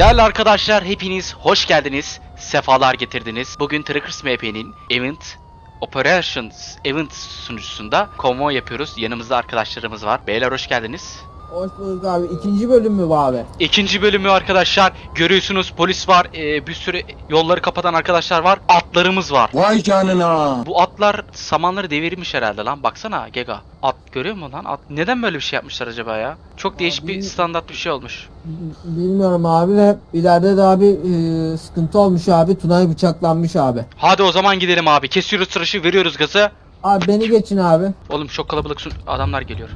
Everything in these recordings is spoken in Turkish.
Değerli arkadaşlar hepiniz hoş geldiniz. Sefalar getirdiniz. Bugün Trackers MP'nin Event Operations Event sunucusunda konvoy yapıyoruz. Yanımızda arkadaşlarımız var. Beyler hoş geldiniz. Hoş bulduk abi. İkinci bölüm mü bu abi? İkinci bölümü arkadaşlar görüyorsunuz polis var ee, bir sürü yolları kapatan arkadaşlar var atlarımız var. Vay canına. Bu atlar samanları devirmiş herhalde lan baksana Gega. At görüyor musun lan? At neden böyle bir şey yapmışlar acaba ya? Çok değişik bir standart bir şey olmuş. Bilmiyorum abi de ileride de abi e, sıkıntı olmuş abi. Tunay bıçaklanmış abi. Hadi o zaman gidelim abi. Kesiyoruz tıraşı veriyoruz gazı. Abi beni geçin abi. Oğlum çok kalabalık adamlar geliyor.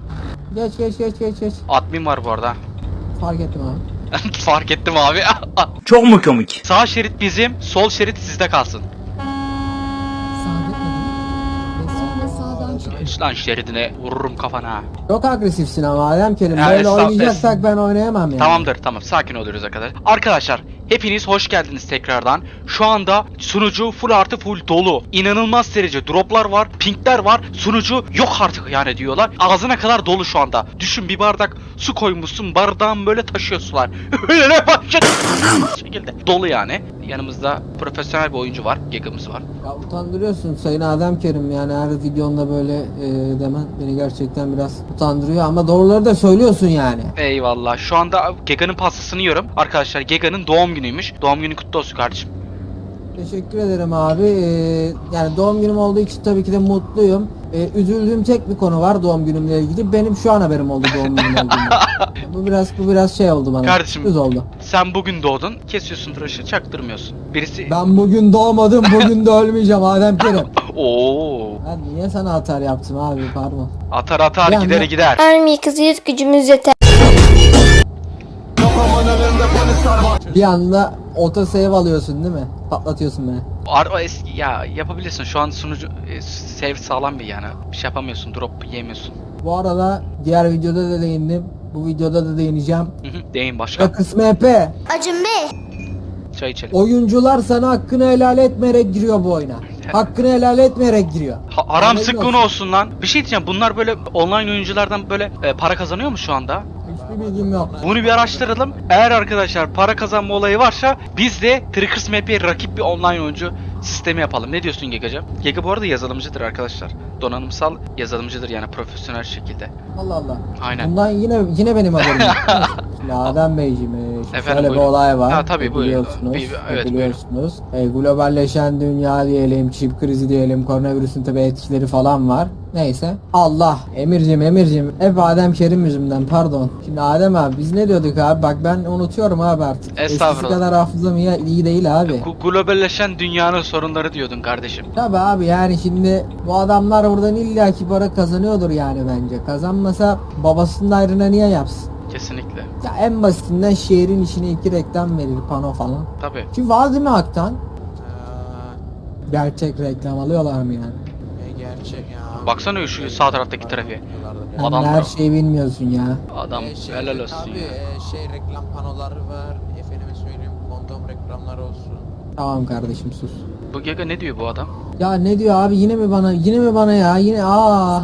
Geç geç geç geç geç. Admin var bu arada. Fark ettim abi. Fark ettim abi. Çok mu komik? Sağ şerit bizim, sol şerit sizde kalsın. Sonra sağdan çıkın. Lan şeridine vururum kafana. Çok agresifsin ama Adem Kerim. Ya Böyle estağfurullah. oynayacaksak ben oynayamam yani. Tamamdır tamam sakin oluyoruz arkadaşlar. Arkadaşlar hepiniz hoş geldiniz tekrardan. Şu anda sunucu full artı full dolu. İnanılmaz derece droplar var, pinkler var. Sunucu yok artık yani diyorlar. Ağzına kadar dolu şu anda. Düşün bir bardak su koymuşsun bardağın böyle taşıyor sular. Öyle ne başladı? şekilde. Dolu yani. Yanımızda profesyonel bir oyuncu var. Gega'mız var. Ya utandırıyorsun Sayın Adem Kerim yani her videonda böyle e, demen beni gerçekten biraz utandırıyor ama doğruları da söylüyorsun yani. Eyvallah. Şu anda Gega'nın pastasını yiyorum. Arkadaşlar Gega'nın doğum günüymüş. Doğum günü kutlu olsun kardeşim. Teşekkür ederim abi. Ee, yani doğum günüm olduğu için tabii ki de mutluyum. Ee, üzüldüğüm tek bir konu var doğum günümle ilgili. Benim şu an haberim oldu doğum günüm olduğunu. bu biraz bu biraz şey oldu bana. Kardeşim. Sürpriz oldu. Sen bugün doğdun. Kesiyorsun tıraşı çaktırmıyorsun. Birisi... Ben bugün doğmadım, bugün de ölmeyeceğim Adem Kerim. Oo. Ben niye sana atar yaptım abi pardon. Atar atar Bir gider gider. Army kızıyız gücümüz yeter. Bir anda auto save alıyorsun değil mi? Patlatıyorsun beni. Eski ya yapabilirsin. Şu an sunucu e, save sağlam bir yani. Bir şey yapamıyorsun. Drop yiyemiyorsun. Bu arada diğer videoda da değindim. Bu videoda da değineceğim. Hı hı, Deyin başka. Rakıs MP. Acım Bey. Çay içelim. Oyuncular sana hakkını helal etmeyerek giriyor bu oyuna. Hakkını helal etmeyerek giriyor. Ha, haram sıkkın olsun. olsun lan. Bir şey diyeceğim. Bunlar böyle online oyunculardan böyle e, para kazanıyor mu şu anda? Hiçbir bilgim yok. Bunu bir araştıralım. Eğer arkadaşlar para kazanma olayı varsa biz de Trickers Map'e rakip bir online oyuncu sistemi yapalım. Ne diyorsun Gega'cığım? Gega bu arada yazılımcıdır arkadaşlar. Donanımsal yazılımcıdır yani profesyonel şekilde. Allah Allah. Aynen. Bundan yine yine benim haberim yok. Şimdi Adem Beyciğim e, şimdi Efendim, şöyle bir buyurun. olay var. Ha, tabii, E, buyurun. Biliyorsunuz. Bir- e, evet, biliyorsunuz. E, globalleşen dünya diyelim, çip krizi diyelim, koronavirüsün tabi etkileri falan var. Neyse. Allah. Emircim Emircim. Hep Adem Kerim yüzümden pardon. Şimdi Adem abi biz ne diyorduk abi? Bak ben unutuyorum abi artık. Eskisi Estağfurullah. kadar hafızam iyi, iyi değil abi. Gu- Globalleşen dünyanın sorunları diyordun kardeşim. Tabi abi yani şimdi bu adamlar buradan illaki para kazanıyordur yani bence. Kazanmasa babasının ayrına niye yapsın? Kesinlikle. Ya en basitinden şehrin içine iki reklam verir pano falan. Tabii. Şimdi var değil mi Aktan? Gerçek reklam alıyorlar mı yani? E, gerçek ya. Baksana şu sağ taraftaki trafiğe. Sen Adam- her şeyi bilmiyorsun ya. Adam E, şey, helal olsun Abi ya. e, şey reklam panoları var. Efendime söyleyeyim kondom reklamları olsun. Tamam kardeşim sus. Bu Gega ne diyor bu adam? Ya ne diyor abi yine mi bana yine mi bana ya yine aa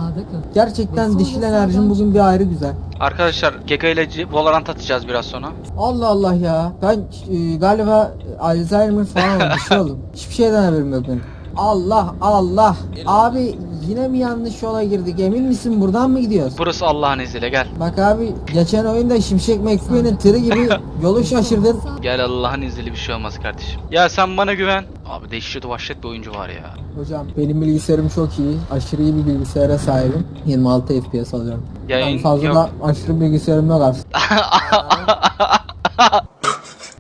gerçekten dişil enerjim bugün bir ayrı güzel. Arkadaşlar Gega ile Valorant atacağız biraz sonra. Allah Allah ya ben e, galiba Alzheimer falan bir şey oldum. Hiçbir şeyden haberim yok benim. Allah Allah abi yine mi yanlış yola girdik emin misin buradan mı gidiyoruz? Burası Allah'ın izniyle gel. Bak abi geçen oyunda Şimşek McQueen'in tırı gibi yolu şaşırdın. Gel Allah'ın izniyle bir şey olmaz kardeşim. Ya sen bana güven. Abi dehşet vahşet bir oyuncu var ya. Hocam benim bilgisayarım çok iyi. Aşırı iyi bir bilgisayara sahibim. 26 FPS alıyorum. Yayın Yani fazla yok. da aşırı bilgisayarım yok aslında.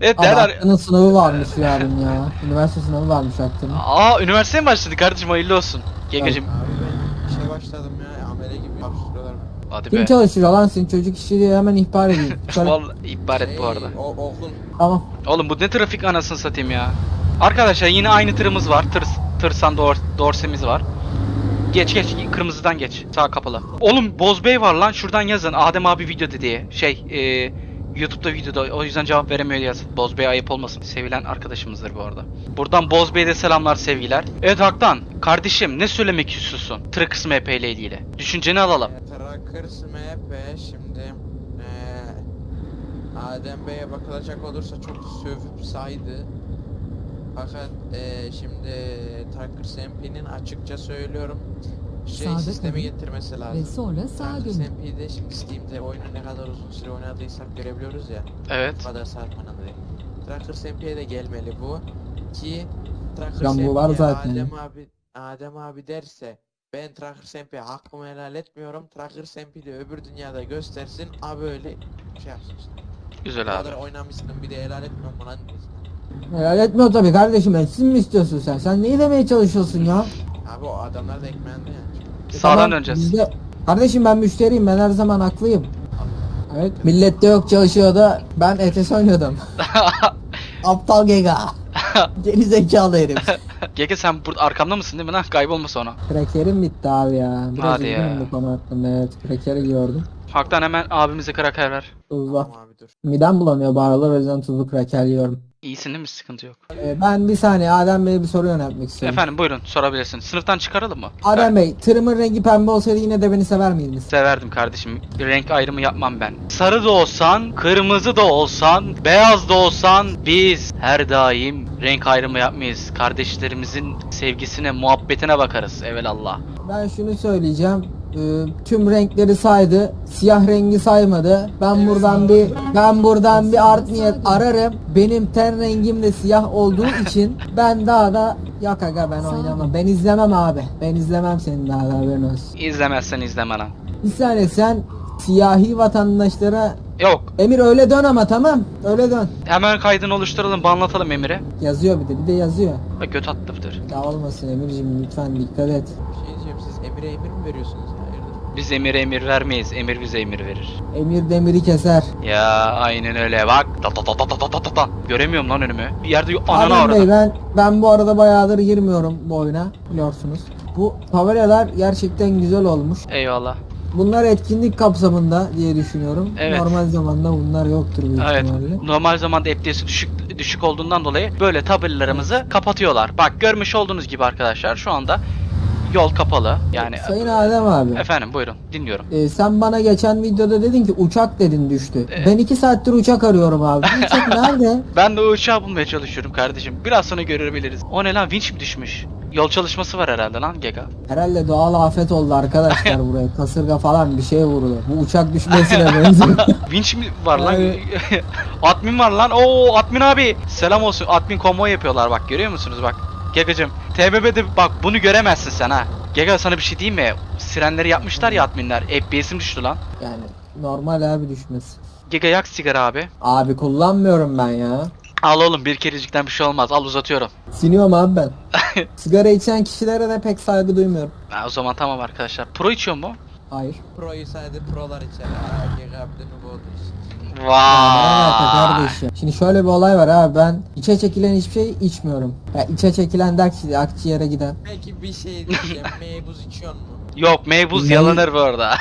Evet Ama derler. Hakkı'nın sınavı varmış yarın ya. Üniversite sınavı varmış Hakkı'nın. Aa üniversiteye mi başladı kardeşim hayırlı olsun. Gegacım. Abi ben işe başladım ya. Amele gibi yapıştırıyorlar beni. Hadi Kim be. çalıştırıyor lan seni çocuk işi diye hemen ihbar edeyim. Vallahi ihbar et bu arada. Şey, O, okul. Tamam. Oğlum bu ne trafik anasını satayım ya. Arkadaşlar yine aynı tırımız var. Tır, tırsan dor, dorsemiz var. Geç geç kırmızıdan geç. Sağ kapalı. Oğlum Bozbey var lan şuradan yazın. Adem abi video diye. Şey e, YouTube'da videoda o yüzden cevap veremiyor yazın. Bozbey ayıp olmasın. Sevilen arkadaşımızdır bu arada. Buradan Bozbey'de selamlar sevgiler. Evet Haktan kardeşim ne söylemek istiyorsun? Trackers MP ile ilgili. Düşünceni alalım. E, Trackers MP şimdi. E, Adem Bey'e bakılacak olursa çok sövüp saydı. Fakat eee, şimdi Tracker SMP'nin açıkça söylüyorum şey Sağda sistemi kalın getirmesi Ve lazım. sonra sağa dönün. SMP'de şimdi Steam'de oyunu ne kadar uzun süre oynadıysak görebiliyoruz ya. Evet. Bu kadar sarmanan değil. Tracker SMP'ye de gelmeli bu. Ki Tracker zaten. Adem abi Adem abi derse ben Tracker SMP'ye hakkımı helal etmiyorum. Tracker SMP'de öbür dünyada göstersin. Abi öyle şey yapsın Güzel abi. kadar oynamışsın bir de helal etmiyorum lan. Helal etmiyor tabii kardeşim etsin mi istiyorsun sen? Sen neyi demeye çalışıyorsun ya? Abi o adamlar da ekmeğinde yani. E Sağdan tamam, döneceğiz. biz de- Kardeşim ben müşteriyim ben her zaman haklıyım. Evet millet de yok çalışıyor da ben ETS oynuyordum. Aptal gega. Geri zekalı herif. Gege sen burada arkamda mısın değil mi lan? Kaybolma sonra. Krakerim bitti abi ya. Biraz Hadi üzgünüm ya. bu konu hakkında evet. Krakeri yiyordum. Haktan hemen abimize kraker ver. Tuzlu. Tamam abi dur. Midem bulanıyor bu aralar o yüzden tuzlu kraker yiyorum. İyisin değil mi? Sıkıntı yok. Ee, ben bir saniye Adem Bey'e bir soru yöneltmek istiyorum. Efendim buyurun sorabilirsin. Sınıftan çıkaralım mı? Adem Bey tırımın rengi pembe olsaydı yine de beni sever miydiniz? Severdim kardeşim. Bir renk ayrımı yapmam ben. Sarı da olsan, kırmızı da olsan, beyaz da olsan biz her daim renk ayrımı yapmayız. Kardeşlerimizin sevgisine, muhabbetine bakarız evelallah. Ben şunu söyleyeceğim. Ee, tüm renkleri saydı. Siyah rengi saymadı. Ben buradan bir ben buradan bir art niyet ararım. Benim ten rengim de siyah olduğu için ben daha da yok aga ben oynamam. Ben izlemem abi. Ben izlemem senin daha da haberin olsun. İzlemezsen izleme lan. Bir saniye sen siyahi vatandaşlara Yok. Emir öyle dön ama tamam. Öyle dön. Hemen kaydını oluşturalım, banlatalım Emir'e. Yazıyor bir de bir de yazıyor. Bak göt atlıdır. Ya olmasın Emir'cim lütfen dikkat et. Bir şey diyeceğim siz Emir'e emir mi veriyorsunuz? Biz emir emir vermeyiz. Emir bize emir verir. Emir demiri keser. Ya aynen öyle bak. Ta ta ta ta ta ta ta ta. Göremiyorum lan önümü. Bir yerde ananı Adem Bey, ben, ben bu arada bayağıdır girmiyorum bu oyuna biliyorsunuz. Bu tabelalar gerçekten güzel olmuş. Eyvallah. Bunlar etkinlik kapsamında diye düşünüyorum. Evet. Normal zamanda bunlar yoktur Evet. ihtimalle. Normal zamanda EPT'si düşük düşük olduğundan dolayı böyle tabelalarımızı kapatıyorlar. Bak görmüş olduğunuz gibi arkadaşlar şu anda yol kapalı. Yani Sayın Adem abi. efendim buyurun dinliyorum. e, sen bana geçen videoda dedin ki uçak dedin düştü. Evet. Ben iki saattir uçak arıyorum abi. Bu uçak nerede? Ben de o uçağı bulmaya çalışıyorum kardeşim. Biraz sonra görebiliriz. O ne lan vinç mi düşmüş? Yol çalışması var herhalde lan Gega. Herhalde doğal afet oldu arkadaşlar buraya. Kasırga falan bir şey vurdu. Bu uçak düşmesine benziyor. Vinç mi var lan? Evet. admin var lan. Oo admin abi. Selam olsun. Admin konvoy yapıyorlar bak görüyor musunuz bak. Gega'cım TBB'de bak bunu göremezsin sen ha. Gega sana bir şey diyeyim mi? Sirenleri yapmışlar ya adminler. FPS'im düştü lan. yani normal abi düşmesi. Gega yak sigara abi. Abi kullanmıyorum ben ya. Al oğlum bir kerecikten bir şey olmaz. Al uzatıyorum. Siniyorum abi ben. Sigara içen kişilere de pek saygı duymuyorum. Ha, o zaman tamam arkadaşlar. Pro içiyor mu? Hayır. Pro'yu sadece prolar içer. Aa, Gege abi de mi bu odur işte. Ya ne Vay. kardeşim? Şimdi şöyle bir olay var abi ben içe çekilen hiçbir şey içmiyorum. Ya içe çekilen dersi akciğere giden. Peki bir şey diyeceğim. Meybuz içiyor mu? Yok meybuz Ne- yalanır bu arada.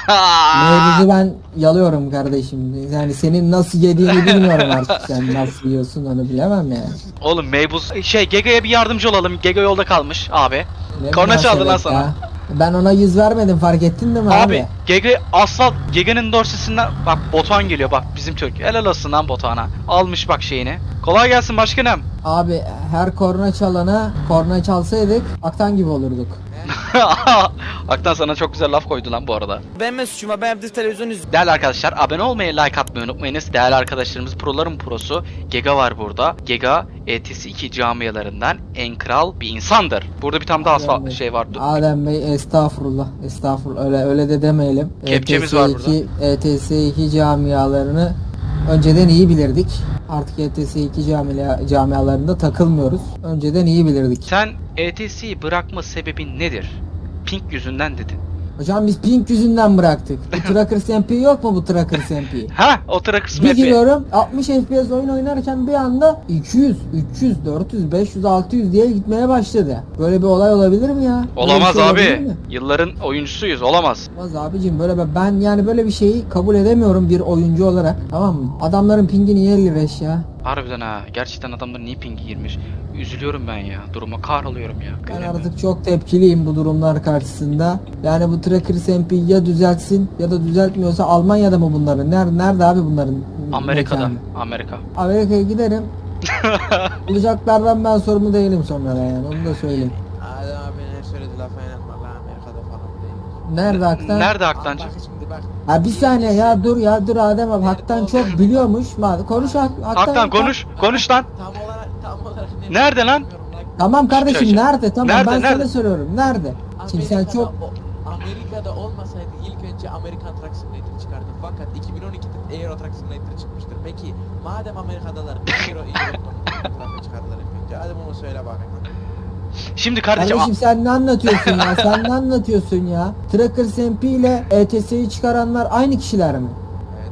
Mevzuyu ben yalıyorum kardeşim. Yani senin nasıl yediğini bilmiyorum artık. Sen nasıl yiyorsun onu bilemem yani. Oğlum meybuz şey Gega'ya bir yardımcı olalım. Gega yolda kalmış abi. Ne Korna çaldı lan münasebet sana. ya. Ben ona yüz vermedim fark ettin değil mi abi? Abi Gege asfalt Gege'nin dorsesinden bak Botan geliyor bak bizim Türk. Helal olsun lan Botan'a. Almış bak şeyini. Kolay gelsin başkanım. Abi her korna çalana korna çalsaydık aktan gibi olurduk. Aktan sana çok güzel laf koydu lan bu arada. Ben mi suçuma ben evde televizyon izliyorum. Değerli arkadaşlar abone olmayı like atmayı unutmayınız. Değerli arkadaşlarımız proların prosu Gega var burada. Gega ETS2 camialarından en kral bir insandır. Burada bir tane daha Adem asfalt Bey. şey vardı. Adem Bey estağfurullah estağfurullah öyle öyle de demeyelim. Kepçemiz var ETS2 ETS2 camialarını önceden iyi bilirdik. Artık ETS2 camia, camialarında takılmıyoruz. Önceden iyi bilirdik. Sen ETS'yi bırakma sebebin nedir? Pink yüzünden dedin. Hocam biz pink yüzünden bıraktık. Bu Tracker SMP yok mu bu Tracker SMP? Ha o tıra kısmı Bir giriyorum 60 FPS oyun oynarken bir anda 200, 300, 400, 500, 600 diye gitmeye başladı. Böyle bir olay olabilir mi ya? Bir Olamaz şey abi. Yılların oyuncusuyuz. Olamaz. Olmaz abicim böyle ben yani böyle bir şeyi kabul edemiyorum bir oyuncu olarak. Tamam mı? Adamların pingi niye 55 ya? Harbiden ha. Gerçekten adamlar niye pingi girmiş? Üzülüyorum ben ya. Duruma kahroluyorum ya. Ben artık çok tepkiliyim bu durumlar karşısında. Yani bu Tracker SMP ya düzeltsin ya da düzeltmiyorsa Almanya'da mı bunların? Nerede, nerede abi bunların? Amerika'da. mekanı. Amerika. Amerika'ya giderim. Bulacaklardan ben sorumlu değilim sonra yani onu da söyleyeyim. Adem abi ne söyledi lafa inanma la Amerika'da falan değil. Nerede Aktan? Nerede Aktancı? Ha bir saniye ya dur ya dur Adem abi Hak'tan çok biliyormuş. Ma- Konuş Hak, Hak'tan. Haktan konuş. Konuş lan. Tam olarak tam olarak ne Nerede lan? Tamam kardeşim Şöyle. nerede? Tamam Nerede, ben nerede? sana soruyorum. Nerede? Şimdi sen Amerika'da çok o- Amerika'da olmasaydı ilk önce Amerikan Truck Simulator çıkardı. Fakat 2012'de Euro Truck Simulator çıkmıştır. Peki madem Amerika'dalar Euro Euro çıkardılar ilk önce. Hadi bunu söyle bakayım. Şimdi kardeşim Kardeşim sen ne anlatıyorsun ya? Sen ne anlatıyorsun ya? Trackers MP ile ETS'yi çıkaranlar aynı kişiler mi? Evet.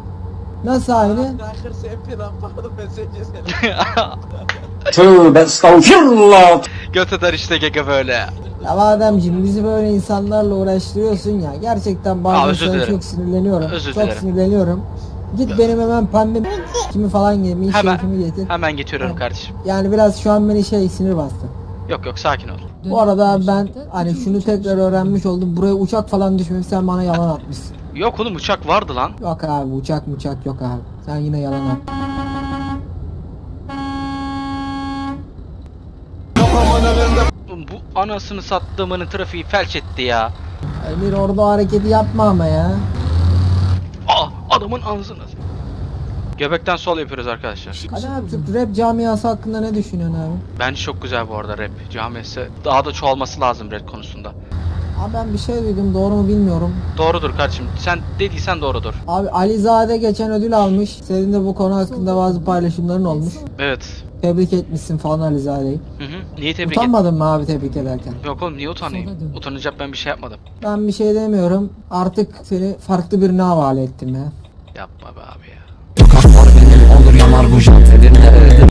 Nasıl aynı? Tracker SMP lan pardon sence seni. Tövbe estağfirullah. göt eder işte gege böyle. Ya Ademciğim bizi böyle insanlarla uğraştırıyorsun ya. Gerçekten Aa, bazen özür sana dilerim. çok sinirleniyorum. Özür çok dilerim. sinirleniyorum. Git benim hemen pembe kimi falan yemeği Hemen. şerifimi getir. Hemen getiriyorum kardeşim. Yani biraz şu an beni şey sinir bastı. Yok yok sakin ol. Bu arada ben hani şunu tekrar öğrenmiş oldum. Buraya uçak falan düşmemiş sen bana yalan atmışsın. Yok oğlum uçak vardı lan. Yok abi uçak uçak yok abi. Sen yine yalan at. Bu anasını sattığımın trafiği felç etti ya. Emir orada hareketi yapma ama ya. Aa adamın anasını. Göbekten sol yapıyoruz arkadaşlar. Hadi abi Türk rap camiası hakkında ne düşünüyorsun abi? Bence çok güzel bu arada rap camiası. Daha da çoğalması lazım rap konusunda. Abi ben bir şey duydum doğru mu bilmiyorum. Doğrudur kardeşim. Sen dediysen doğrudur. Abi Alizade geçen ödül almış. Senin de bu konu hakkında bazı paylaşımların olmuş. Evet. Tebrik etmişsin falan Alizade'yi. Hı hı. Niye tebrik et? Utanmadın mı abi tebrik ederken? Yok oğlum niye utanayım? Utanacak ben bir şey yapmadım. Ben bir şey demiyorum. Artık seni farklı birine havale ettim ya. Yapma be abi ya. Bu jantedir nerede?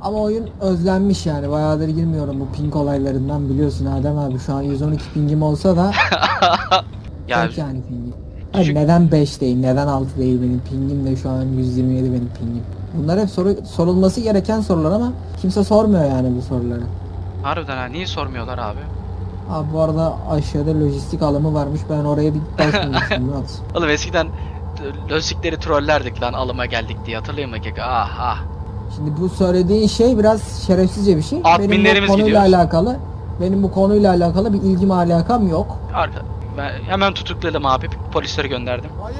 Ama oyun özlenmiş yani. Bayağıdır girmiyorum bu ping olaylarından biliyorsun Adem abi. Şu an 112 pingim olsa da Ya çok yani pingim. Hayır, Çünkü- neden 5 değil, neden 6 değil benim pingim de şu an 127 benim pingim. Bunlar hep soru, sorulması gereken sorular ama kimse sormuyor yani bu soruları. harbiden ha niye sormuyorlar abi? Abi bu arada aşağıda lojistik alımı varmış. Ben oraya bir bakmamıştım. Murat. Oğlum eskiden lojistikleri trollerdik lan alıma geldik diye hatırlayayım mı Keke? Ah ah. Şimdi bu söylediğin şey biraz şerefsizce bir şey. Benim Adminlerimiz bu konuyla gidiyor. alakalı benim bu konuyla alakalı bir ilgim alakam yok. Arka, ben hemen tutukladım abi. Polisleri gönderdim. Hayır.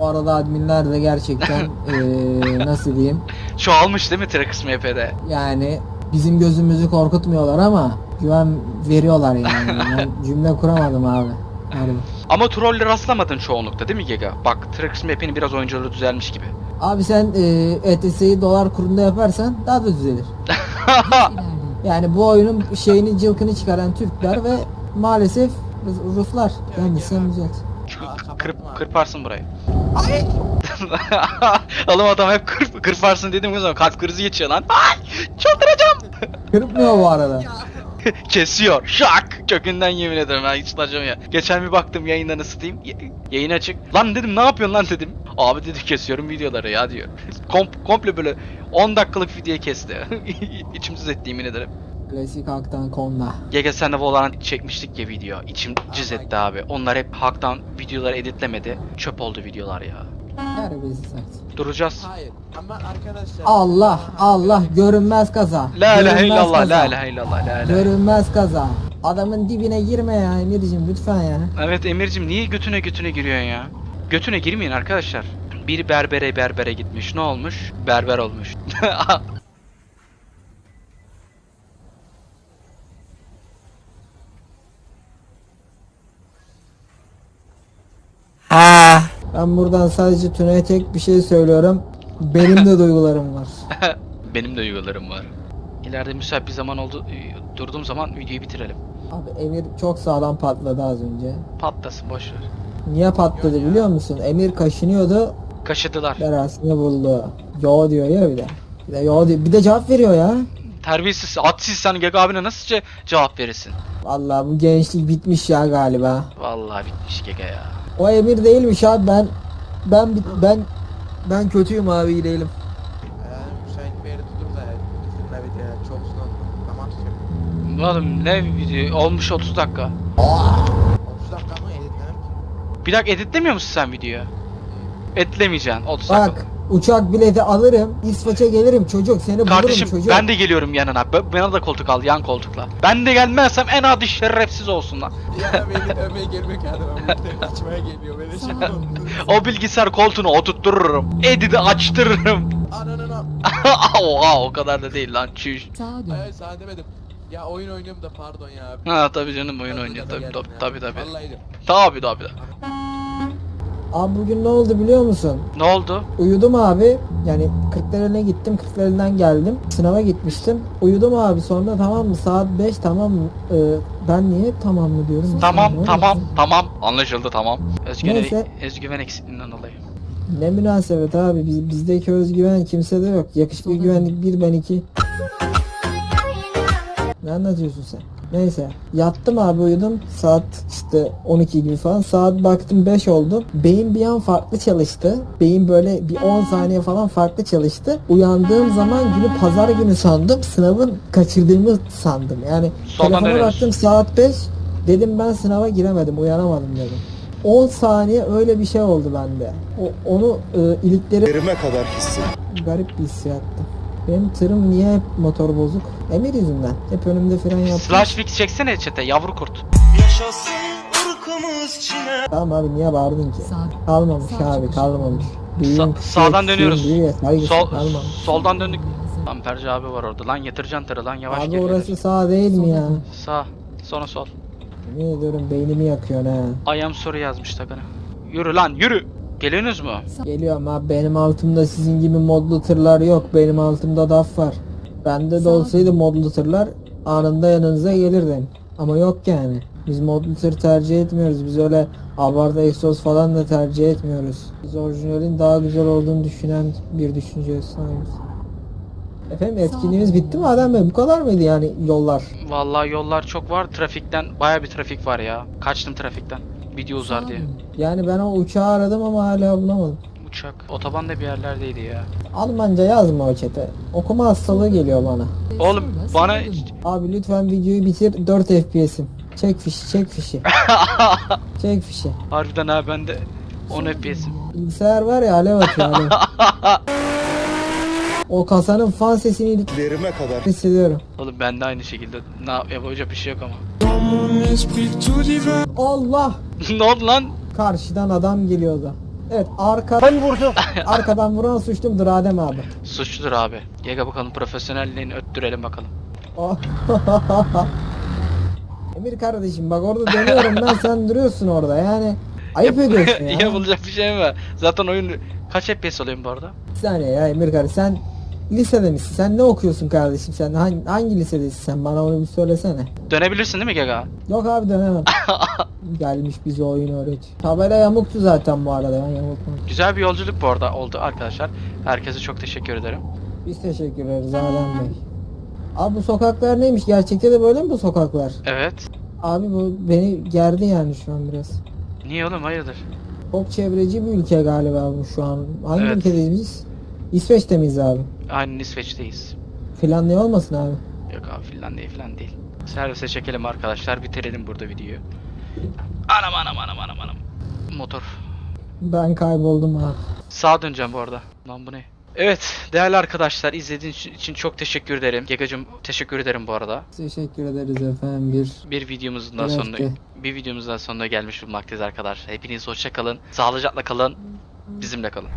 Bu arada adminler de gerçekten eee, nasıl diyeyim Çoğalmış değil mi Trackers MP'de? yani bizim gözümüzü korkutmuyorlar ama güven veriyorlar yani. Ben cümle kuramadım abi. Harbi. Ama trolle rastlamadın çoğunlukta değil mi Giga? Bak Trackers MP'nin biraz oyuncuları düzelmiş gibi. Abi sen eee ETS'yi dolar kurunda yaparsan daha da düzelir. Yani bu oyunun şeyini cılkını çıkaran Türkler ve maalesef Rus- Ruslar. Düzelt. Aa, Kırp, kırparsın burayı. Oğlum adam hep kırp, kırparsın dediğim zaman kalp krizi geçiyor lan. Ay! Çıldıracağım. Kırpmıyor bu arada. Kesiyor. Şak! Kökünden yemin ederim ben hiç ya. Geçen bir baktım yayından ısıtayım. y- yayın açık. Lan dedim ne yapıyorsun lan dedim. Abi dedi kesiyorum videoları ya diyor. Kom komple böyle 10 dakikalık video kesti. İçimsiz etti yemin ederim. Klasik Haktan Konda. GG senle Valorant çekmiştik ya video. İçim cız etti abi. Onlar hep haktan videoları editlemedi. Çöp oldu videolar ya. Terbiyesiz. Duracağız. Hayır ama arkadaşlar. Allah Allah görünmez kaza. La ilahe Görünmez illallah, kaza. la ilahe illallah, la ilahe. Görünmez kaza. Adamın dibine girme ya Emir'cim lütfen ya. Evet Emir'cim niye götüne götüne giriyorsun ya? Götüne girmeyin arkadaşlar. Bir berbere berbere gitmiş. Ne olmuş? Berber olmuş. Ben buradan sadece Tuna'ya tek bir şey söylüyorum. Benim de duygularım var. Benim de duygularım var. İleride müsait bir zaman oldu. e, Durduğum zaman videoyu bitirelim. Abi Emir çok sağlam patladı az önce. Patlasın boş ver. Niye patladı biliyor musun? Emir kaşınıyordu. Kaşıdılar. Berasını buldu. Yo diyor ya bir de. Bir de yo diyor. Bir de cevap veriyor ya. Terbiyesiz, hadsiz sen Gek abine nasıl ce- cevap verirsin? Vallahi bu gençlik bitmiş ya galiba. Vallahi bitmiş Gege ya. O Emir değilmiş abi ben ben ben ben kötüyüm abi iyi değilim. Yani müsait bir da çok oldu. Tamam. Oğlum ne video? Olmuş 30 dakika. 30 dakika mı editlemem ki? Bir dakika editlemiyor musun sen videoyu? Editlemeyeceksin 30 dakika. Bak uçak bileti alırım. İsveç'e gelirim çocuk. Seni Kardeşim bulurum çocuk. ben de geliyorum yanına. B- Bana da koltuk al yan koltukla. Ben de gelmezsem en adi şerefsiz olsun lan. Ya beni dövmeye gelmek geliyor böyle şey. Sağ olun. O bilgisayar koltuğunu oturttururum. Edit'i açtırırım. Ananana. Oha o kadar da değil lan çüş. Sağa dön. Ay sana demedim. Ya oyun oynuyorum da pardon ya. Ha tabii canım oyun oynuyor tabii tabii tabii tabii. Vallahi de. Tabii tabii. Abi bugün ne oldu biliyor musun? Ne oldu? Uyudum abi. Yani Kırklareli'ne gittim. Kırklareli'den geldim. Sınava gitmiştim. Uyudum abi sonra tamam mı? Saat 5 tamam mı? Ee, ben niye tamam mı diyorum? Tamam Ne tamam oldu? tamam anlaşıldı tamam. Özgüven, Neyse. özgüven eksikliğinden dolayı. Ne münasebet abi. Biz, bizdeki özgüven kimsede yok. Yakışıklı güvenlik bir ben iki. Ne anlatıyorsun sen? Neyse. Yattım abi uyudum. Saat işte 12 gibi falan. Saat baktım 5 oldu. Beyin bir an farklı çalıştı. Beyin böyle bir 10 saniye falan farklı çalıştı. Uyandığım zaman günü pazar günü sandım. Sınavın kaçırdığımı sandım. Yani Soldan telefona dönüyoruz. baktım saat 5. Dedim ben sınava giremedim. Uyanamadım dedim. 10 saniye öyle bir şey oldu bende. O, onu e, iliklerim Yerime kadar hissettim. garip bir hissiyattı. Benim tırım niye hep motor bozuk? Emir yüzünden. Hep önümde fren yaptım. Slash fix çeksene çete yavru kurt. Tamam abi niye bağırdın ki? Sağ Kalmamış Sağ abi kalmamış. Sa- sağdan dönüyoruz. Saygısı Sol, kalmamış. soldan döndük. Amperci abi var orada. Lan yatıracaksın tırı lan yavaş Abi gel. orası sağ değil mi ya? Sağ. Sonra sol. Ne ediyorum beynimi yakıyorsun ha. I am sorry yazmış takana. Yürü lan yürü. Geliyorsunuz mu? Geliyorum abi benim altımda sizin gibi modlu tırlar yok. Benim altımda DAF var. Bende de olsaydı modlu tırlar anında yanınıza gelirdim. Ama yok yani. Biz modlu tır tercih etmiyoruz. Biz öyle abartı egzoz falan da tercih etmiyoruz. Biz orijinalin daha güzel olduğunu düşünen bir düşünceye sahibiz. Efendim etkinliğimiz bitti mi Adem Bey? Bu kadar mıydı yani yollar? Vallahi yollar çok var. Trafikten baya bir trafik var ya. Kaçtım trafikten. Video uzar diye. Yani ben o uçağı aradım ama hala bulamadım. Uçak. Otoban da bir yerlerdeydi ya. Almanca yazma o çete. Okuma hastalığı geliyor bana. Oğlum bana Abi lütfen videoyu bitir 4 FPS'im. Çek fişi çek fişi. çek fişi. harbiden ha ben de 10 FPS'im. Bilgisayar var ya alev atıyor alev. o kasanın fan sesini Yerime kadar hissediyorum. Oğlum ben de aynı şekilde. Ne yap yapacak bir şey yok ama. Allah! ne oldu lan? Karşıdan adam geliyordu. Evet arka... Ben vurdum. Arkadan vuran suçlumdur Adem abi. Suçludur abi. Gel bakalım profesyonelliğini öttürelim bakalım. Emir kardeşim bak orada dönüyorum ben sen duruyorsun orada yani. Ayıp ediyorsun ya. Yapılacak bir şey mi var? Zaten oyun kaç FPS oluyor bu arada? Bir saniye ya Emir kardeş sen lisede misin? Sen ne okuyorsun kardeşim sen? Hangi, hangi lisedesin sen? Bana onu bir söylesene. Dönebilirsin değil mi Gaga? Yok abi dönemem. Gelmiş bize oyun öğret. Tabela yamuktu zaten bu arada ben yamuktum. Güzel bir yolculuk bu arada oldu arkadaşlar. Herkese çok teşekkür ederim. Biz teşekkür ederiz Adem Bey. Abi bu sokaklar neymiş? Gerçekte de böyle mi bu sokaklar? Evet. Abi bu beni gerdi yani şu an biraz. Niye oğlum hayırdır? Çok çevreci bir ülke galiba bu şu an. Hangi Evet. ülkedeyiz biz? İsveç'te miyiz abi? Aynı İsveç'teyiz. Finlandiya olmasın abi. Yok abi Finlandiya falan değil. Servise çekelim arkadaşlar bitirelim burada videoyu. Anam anam anam anam anam. Motor. Ben kayboldum abi. Sağa döneceğim bu arada. Lan bu ne? Evet değerli arkadaşlar izlediğiniz için çok teşekkür ederim. Gegacım teşekkür ederim bu arada. Teşekkür ederiz efendim bir Bir videomuzun daha sonuna bir videomuzun daha sonuna gelmiş bulmaktayız arkadaşlar. Hepiniz hoşça kalın. Sağlıcakla kalın. Bizimle kalın.